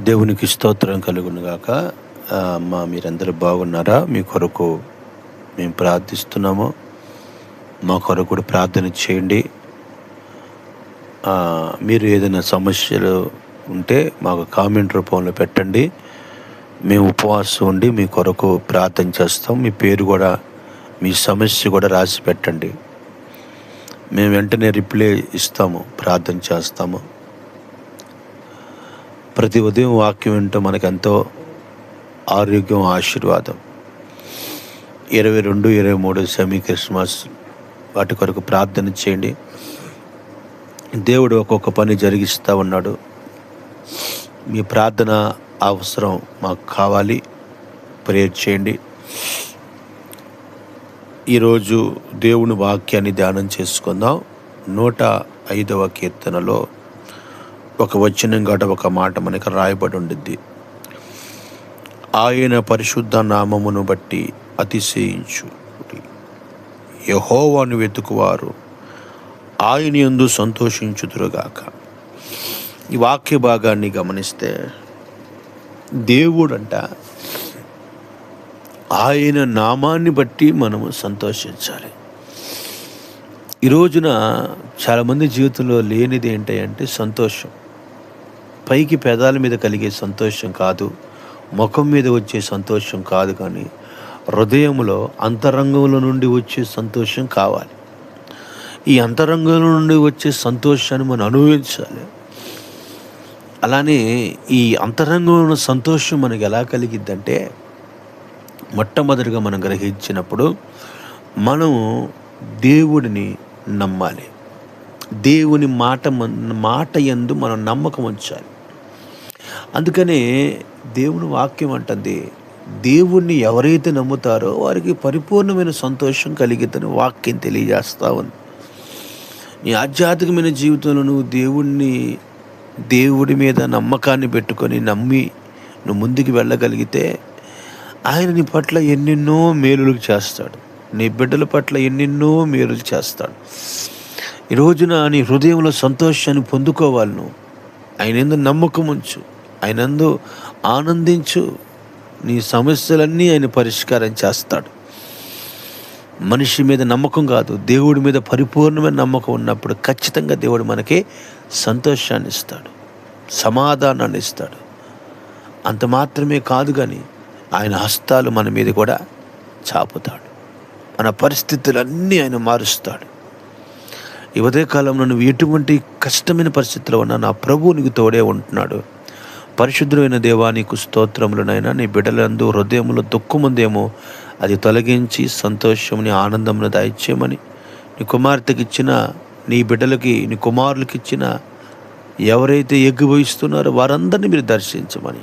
దేవునికి స్తోత్రం కలుగునుగాక అమ్మ మీరందరూ బాగున్నారా? మీ కొరకు మేము ప్రార్థిస్తున్నాము. మా కొరకు కూడా ప్రార్థన చేయండి. మీరు ఏదైనా సమస్యలు ఉంటే మాకు కామెంట్ రూపంలో పెట్టండి. మేము ఉపవాసం ఉండి మీ కొరకు ప్రార్థన చేస్తాం. మీ పేరు కూడా మీ సమస్య కూడా రాసి పెట్టండి. మేము వెంటనే రిప్లై ఇస్తాము ప్రార్థన చేస్తాము. ప్రతి ఉదయం వాక్యం వింటూ మనకెంతో ఆరోగ్యం ఆశీర్వాదం. ఇరవై రెండు ఇరవై మూడు సెమీ క్రిస్మస్ వాటి కొరకు ప్రార్థన చేయండి. దేవుడు ఒక్కొక్క పని జరిగిస్తూ ఉన్నాడు. మీ ప్రార్థన అవసరం మాకు కావాలి. ప్రేయర్ చేయండి. ఈరోజు దేవుని వాక్యాన్ని ధ్యానం చేసుకుందాం. నూట ఐదవ కీర్తనలో ఒక వచనం గట ఒక మాట మనకు రాయబడి ఉండిద్ది. ఆయన పరిశుద్ధ నామమును బట్టి అతిశయించు. యహోవాను వెతుకువారు ఆయన యందు సంతోషించుదురుగాక. ఈ వాక్య భాగాన్ని గమనిస్తే దేవుడంట ఆయన నామాన్ని బట్టి మనము సంతోషించాలి. ఈ రోజున చాలామంది జీవితంలో లేనిది ఏంటంటే సంతోషం. పైకి పెదాల మీద కలిగే సంతోషం కాదు ముఖం మీద వచ్చే సంతోషం కాదు కానీ హృదయంలో అంతరంగంలో నుండి వచ్చే సంతోషం కావాలి. ఈ అంతరంగంలో నుండి వచ్చే సంతోషాన్ని మనం అనుభవించాలి. అలానే ఈ అంతరంగంలో ఉన్న సంతోషం మనకి ఎలా కలిగిద్దంటే మొట్టమొదటిగా మనం గ్రహించినప్పుడు మనం దేవుడిని నమ్మాలి. దేవుని మాట మాట యందు మనం నమ్మకం ఉంచాలి. అందుకనే దేవుని వాక్యం అంటుంది దేవుణ్ణి ఎవరైతే నమ్ముతారో వారికి పరిపూర్ణమైన సంతోషం కలిగిద్దని వాక్యం తెలియజేస్తా ఉంది. నీ ఆధ్యాత్మికమైన జీవితంలో నువ్వు దేవుణ్ణి దేవుడి మీద నమ్మకాన్ని పెట్టుకొని నమ్మి నువ్వు ముందుకు వెళ్ళగలిగితే ఆయన నీ పట్ల ఎన్నెన్నో మేలులు చేస్తాడు. నీ బిడ్డల పట్ల ఎన్నెన్నో మేలులు చేస్తాడు. ఈ రోజున నీ హృదయంలో సంతోషాన్ని పొందుకోవాలి నువ్వు. ఆయన ఎందుకు నమ్మకం ఉంచు. ఆయనందు ఆనందించు. నీ సమస్యలన్నీ ఆయన పరిష్కారం చేస్తాడు. మనిషి మీద నమ్మకం కాదు. దేవుడి మీద పరిపూర్ణమైన నమ్మకం ఉన్నప్పుడు ఖచ్చితంగా దేవుడు మనకి సంతోషాన్ని ఇస్తాడు. సమాధానాన్ని ఇస్తాడు. అంత మాత్రమే కాదు కానీ ఆయన హస్తాలు మన మీద కూడా చాపుతాడు. మన పరిస్థితులన్నీ ఆయన మారుస్తాడు. ఈ ఉదయకాలంలో నువ్వు ఎటువంటి కష్టమైన పరిస్థితిలో ఉన్నా నా ప్రభువు నీకు తోడే ఉంటున్నాడు. పరిశుద్ధమైన దేవానికి స్తోత్రములనైనా నీ బిడ్డలందు హృదయంలో దుఃఖముందేమో అది తొలగించి సంతోషముని ఆనందమును దయచేయమని నీ కుమార్తెకి ఇచ్చిన నీ బిడ్డలకి నీ కుమారులకి ఇచ్చిన ఎవరైతే ఎగ్గుబోయిస్తున్నారో వారందరినీ మీరు దర్శించమని.